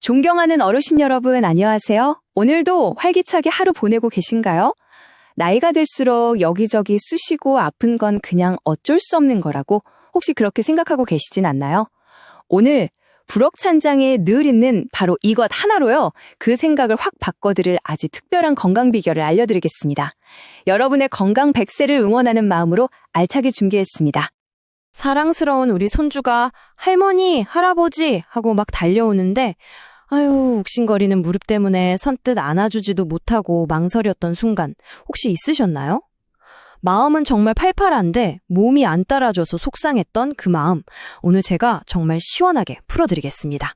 존경하는 어르신 여러분, 안녕하세요. 오늘도 활기차게 하루 보내고 계신가요? 나이가 들수록 여기저기 쑤시고 아픈 건 그냥 어쩔 수 없는 거라고 혹시 그렇게 생각하고 계시진 않나요? 오늘 불억찬장에 늘 있는 바로 이것 하나로요. 그 생각을 확 바꿔드릴 아주 특별한 건강 비결을 알려드리겠습니다. 여러분의 건강 100세를 응원하는 마음으로 알차게 준비했습니다. 사랑스러운 우리 손주가 할머니, 할아버지 하고 막 달려오는데 아유, 욱신거리는 무릎 때문에 선뜻 안아주지도 못하고 망설였던 순간 혹시 있으셨나요? 마음은 정말 팔팔한데 몸이 안 따라줘서 속상했던 그 마음 오늘 제가 정말 시원하게 풀어드리겠습니다.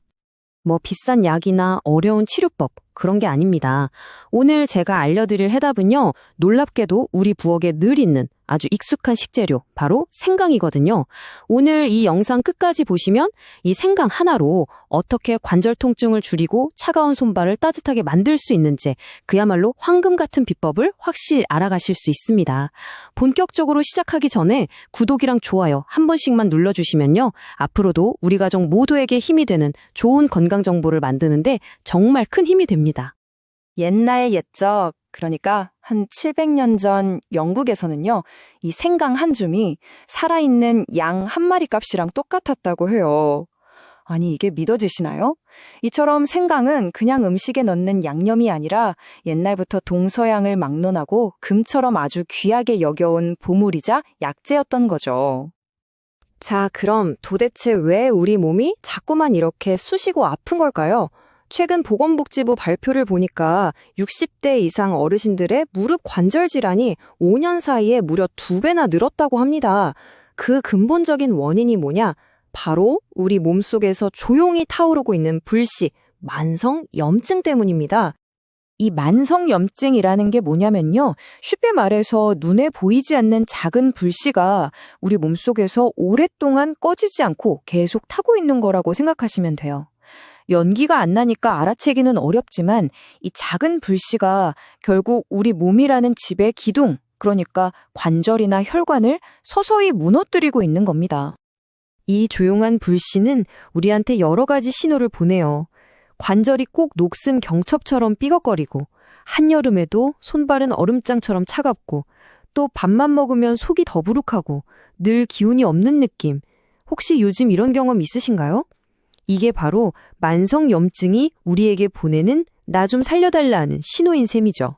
뭐 비싼 약이나 어려운 치료법 그런 게 아닙니다. 오늘 제가 알려드릴 해답은요. 놀랍게도 우리 부엌에 늘 있는 아주 익숙한 식재료 바로 생강이거든요. 오늘 이 영상 끝까지 보시면 이 생강 하나로 어떻게 관절 통증을 줄이고 차가운 손발을 따뜻하게 만들 수 있는지 그야말로 황금 같은 비법을 확실히 알아가실 수 있습니다. 본격적으로 시작하기 전에 구독이랑 좋아요 한 번씩만 눌러주시면요. 앞으로도 우리 가족 모두에게 힘이 되는 좋은 건강 정보를 만드는데 정말 큰 힘이 됩니다. 옛날 옛적, 그러니까 한 700년 전 영국에서는요, 이 생강 한 줌이 살아있는 양 한 마리 값이랑 똑같았다고 해요. 아니, 이게 믿어지시나요? 이처럼 생강은 그냥 음식에 넣는 양념이 아니라 옛날부터 동서양을 막론하고 금처럼 아주 귀하게 여겨온 보물이자 약재였던 거죠. 자, 그럼 도대체 왜 우리 몸이 자꾸만 이렇게 쑤시고 아픈 걸까요? 최근 보건복지부 발표를 보니까 60대 이상 어르신들의 무릎 관절 질환이 5년 사이에 무려 2배나 늘었다고 합니다. 그 근본적인 원인이 뭐냐? 바로 우리 몸속에서 조용히 타오르고 있는 불씨, 만성 염증 때문입니다. 이 만성 염증이라는 게 뭐냐면요. 쉽게 말해서 눈에 보이지 않는 작은 불씨가 우리 몸속에서 오랫동안 꺼지지 않고 계속 타고 있는 거라고 생각하시면 돼요. 연기가 안 나니까 알아채기는 어렵지만 이 작은 불씨가 결국 우리 몸이라는 집의 기둥, 그러니까 관절이나 혈관을 서서히 무너뜨리고 있는 겁니다. 이 조용한 불씨는 우리한테 여러 가지 신호를 보내요. 관절이 꼭 녹슨 경첩처럼 삐걱거리고, 한여름에도 손발은 얼음장처럼 차갑고, 또 밥만 먹으면 속이 더부룩하고, 늘 기운이 없는 느낌. 혹시 요즘 이런 경험 있으신가요? 이게 바로 만성 염증이 우리에게 보내는 나 좀 살려달라는 신호인 셈이죠.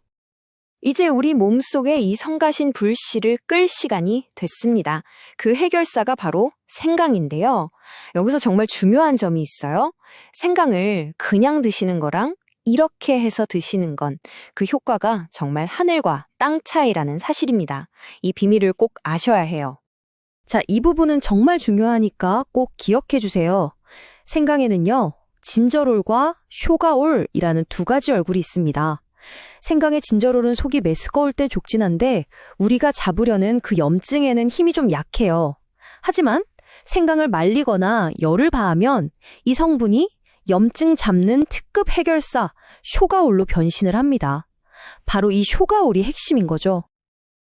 이제 우리 몸속에 이 성가신 불씨를 끌 시간이 됐습니다. 그 해결사가 바로 생강인데요. 여기서 정말 중요한 점이 있어요. 생강을 그냥 드시는 거랑 이렇게 해서 드시는 건 그 효과가 정말 하늘과 땅 차이라는 사실입니다. 이 비밀을 꼭 아셔야 해요. 자, 이 부분은 정말 중요하니까 꼭 기억해 주세요. 생강에는요, 진저롤과 쇼가올이라는 두 가지 얼굴이 있습니다. 생강의 진저롤은 속이 메스꺼울 때 족진한데 우리가 잡으려는 그 염증에는 힘이 좀 약해요. 하지만 생강을 말리거나 열을 바하면 이 성분이 염증 잡는 특급 해결사 쇼가올로 변신을 합니다. 바로 이 쇼가올이 핵심인 거죠.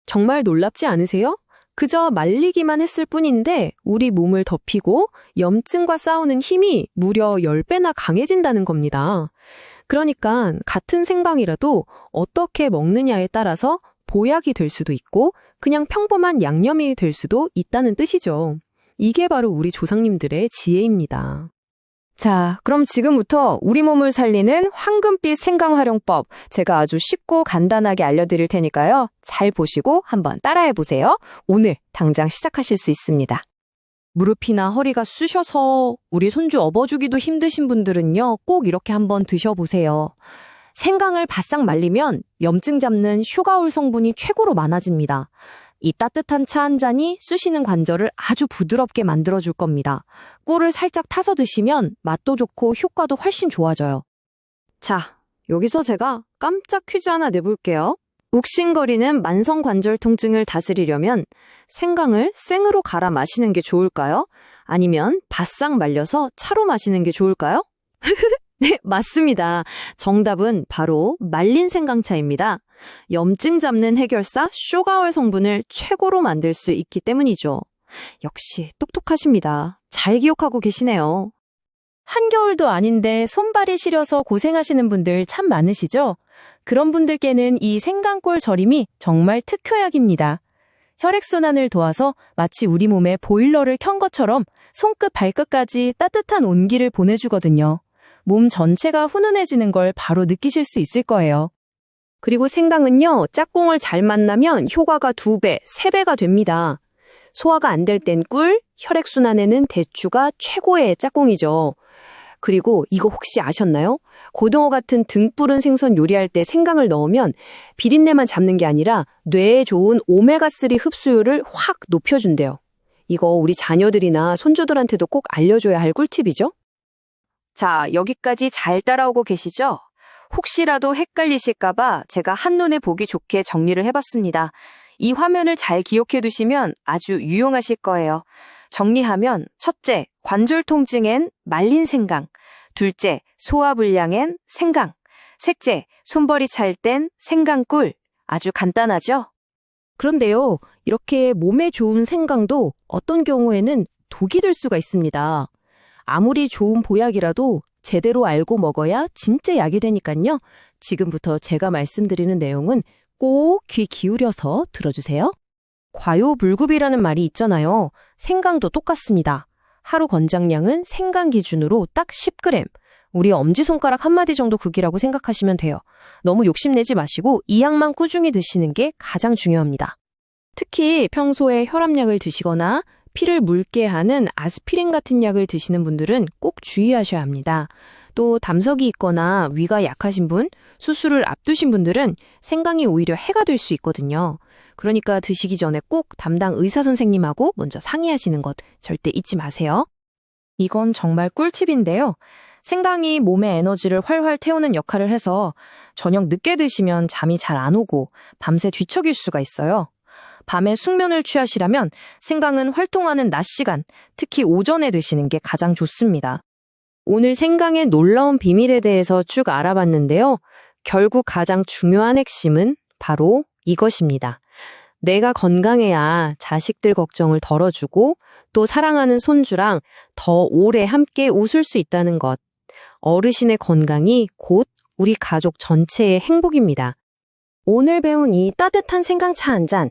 정말 놀랍지 않으세요? 그저 말리기만 했을 뿐인데 우리 몸을 덮이고 염증과 싸우는 힘이 무려 10배나 강해진다는 겁니다. 그러니까 같은 생강이라도 어떻게 먹느냐에 따라서 보약이 될 수도 있고 그냥 평범한 양념이 될 수도 있다는 뜻이죠. 이게 바로 우리 조상님들의 지혜입니다. 자, 그럼 지금부터 우리 몸을 살리는 황금빛 생강 활용법 제가 아주 쉽고 간단하게 알려드릴 테니까요. 잘 보시고 한번 따라해 보세요. 오늘 당장 시작하실 수 있습니다. 무릎이나 허리가 쑤셔서 우리 손주 업어주기도 힘드신 분들은요, 꼭 이렇게 한번 드셔보세요. 생강을 바싹 말리면 염증 잡는 쇼가올 성분이 최고로 많아집니다. 이 따뜻한 차 한 잔이 쑤시는 관절을 아주 부드럽게 만들어줄 겁니다. 꿀을 살짝 타서 드시면 맛도 좋고 효과도 훨씬 좋아져요. 자, 여기서 제가 깜짝 퀴즈 하나 내볼게요. 욱신거리는 만성 관절 통증을 다스리려면 생강을 생으로 갈아 마시는 게 좋을까요? 아니면 바싹 말려서 차로 마시는 게 좋을까요? 네, 맞습니다. 정답은 바로 말린 생강차입니다. 염증 잡는 해결사 쇼가월 성분을 최고로 만들 수 있기 때문이죠. 역시 똑똑하십니다. 잘 기억하고 계시네요. 한겨울도 아닌데 손발이 시려서 고생하시는 분들 참 많으시죠? 그런 분들께는 이 생강골 절임이 정말 특효약입니다. 혈액순환을 도와서 마치 우리 몸에 보일러를 켠 것처럼 손끝 발끝까지 따뜻한 온기를 보내주거든요. 몸 전체가 훈훈해지는 걸 바로 느끼실 수 있을 거예요. 그리고 생강은요, 짝꿍을 잘 만나면 효과가 두 배, 세 배가 됩니다. 소화가 안 될 땐 꿀, 혈액순환에는 대추가 최고의 짝꿍이죠. 그리고 이거 혹시 아셨나요? 고등어 같은 등푸른 생선 요리할 때 생강을 넣으면 비린내만 잡는 게 아니라 뇌에 좋은 오메가3 흡수율을 확 높여준대요. 이거 우리 자녀들이나 손주들한테도 꼭 알려줘야 할 꿀팁이죠? 자, 여기까지 잘 따라오고 계시죠? 혹시라도 헷갈리실까봐 제가 한눈에 보기 좋게 정리를 해봤습니다. 이 화면을 잘 기억해 두시면 아주 유용하실 거예요. 정리하면 첫째, 관절 통증엔 말린 생강. 둘째, 소화 불량엔 생강. 셋째, 손벌이 찰 땐 생강꿀. 아주 간단하죠? 그런데요, 이렇게 몸에 좋은 생강도 어떤 경우에는 독이 될 수가 있습니다. 아무리 좋은 보약이라도 제대로 알고 먹어야 진짜 약이 되니까요. 지금부터 제가 말씀드리는 내용은 꼭 귀 기울여서 들어주세요. 과요불급이라는 말이 있잖아요. 생강도 똑같습니다. 하루 권장량은 생강 기준으로 딱 10g. 우리 엄지손가락 한마디 정도 크기라고 생각하시면 돼요. 너무 욕심내지 마시고 이 약만 꾸준히 드시는 게 가장 중요합니다. 특히 평소에 혈압약을 드시거나 피를 묽게 하는 아스피린 같은 약을 드시는 분들은 꼭 주의하셔야 합니다. 또 담석이 있거나 위가 약하신 분, 수술을 앞두신 분들은 생강이 오히려 해가 될 수 있거든요. 그러니까 드시기 전에 꼭 담당 의사 선생님하고 먼저 상의하시는 것 절대 잊지 마세요. 이건 정말 꿀팁인데요. 생강이 몸의 에너지를 활활 태우는 역할을 해서 저녁 늦게 드시면 잠이 잘 안 오고 밤새 뒤척일 수가 있어요. 밤에 숙면을 취하시려면 생강은 활동하는 낮 시간, 특히 오전에 드시는 게 가장 좋습니다. 오늘 생강의 놀라운 비밀에 대해서 쭉 알아봤는데요. 결국 가장 중요한 핵심은 바로 이것입니다. 내가 건강해야 자식들 걱정을 덜어주고 또 사랑하는 손주랑 더 오래 함께 웃을 수 있다는 것. 어르신의 건강이 곧 우리 가족 전체의 행복입니다. 오늘 배운 이 따뜻한 생강차 한 잔,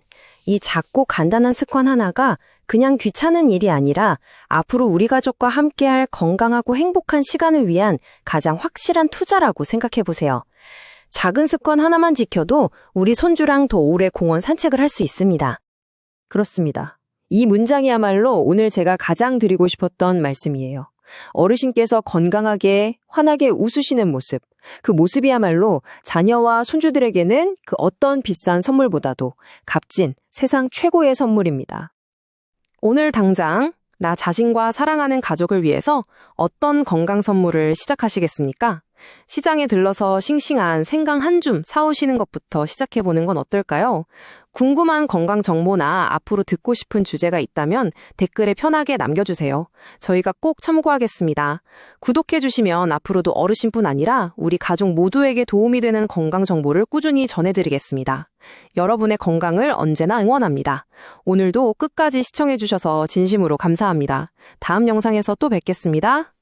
이 작고 간단한 습관 하나가 그냥 귀찮은 일이 아니라 앞으로 우리 가족과 함께할 건강하고 행복한 시간을 위한 가장 확실한 투자라고 생각해 보세요. 작은 습관 하나만 지켜도 우리 손주랑 더 오래 공원 산책을 할 수 있습니다. 그렇습니다. 이 문장이야말로 오늘 제가 가장 드리고 싶었던 말씀이에요. 어르신께서 건강하게, 환하게 웃으시는 모습. 그 모습이야말로 자녀와 손주들에게는 그 어떤 비싼 선물보다도 값진 세상 최고의 선물입니다. 오늘 당장 나 자신과 사랑하는 가족을 위해서 어떤 건강 선물을 시작하시겠습니까? 시장에 들러서 싱싱한 생강 한 줌 사오시는 것부터 시작해보는 건 어떨까요? 궁금한 건강 정보나 앞으로 듣고 싶은 주제가 있다면 댓글에 편하게 남겨주세요. 저희가 꼭 참고하겠습니다. 구독해주시면 앞으로도 어르신뿐 아니라 우리 가족 모두에게 도움이 되는 건강 정보를 꾸준히 전해드리겠습니다. 여러분의 건강을 언제나 응원합니다. 오늘도 끝까지 시청해주셔서 진심으로 감사합니다. 다음 영상에서 또 뵙겠습니다.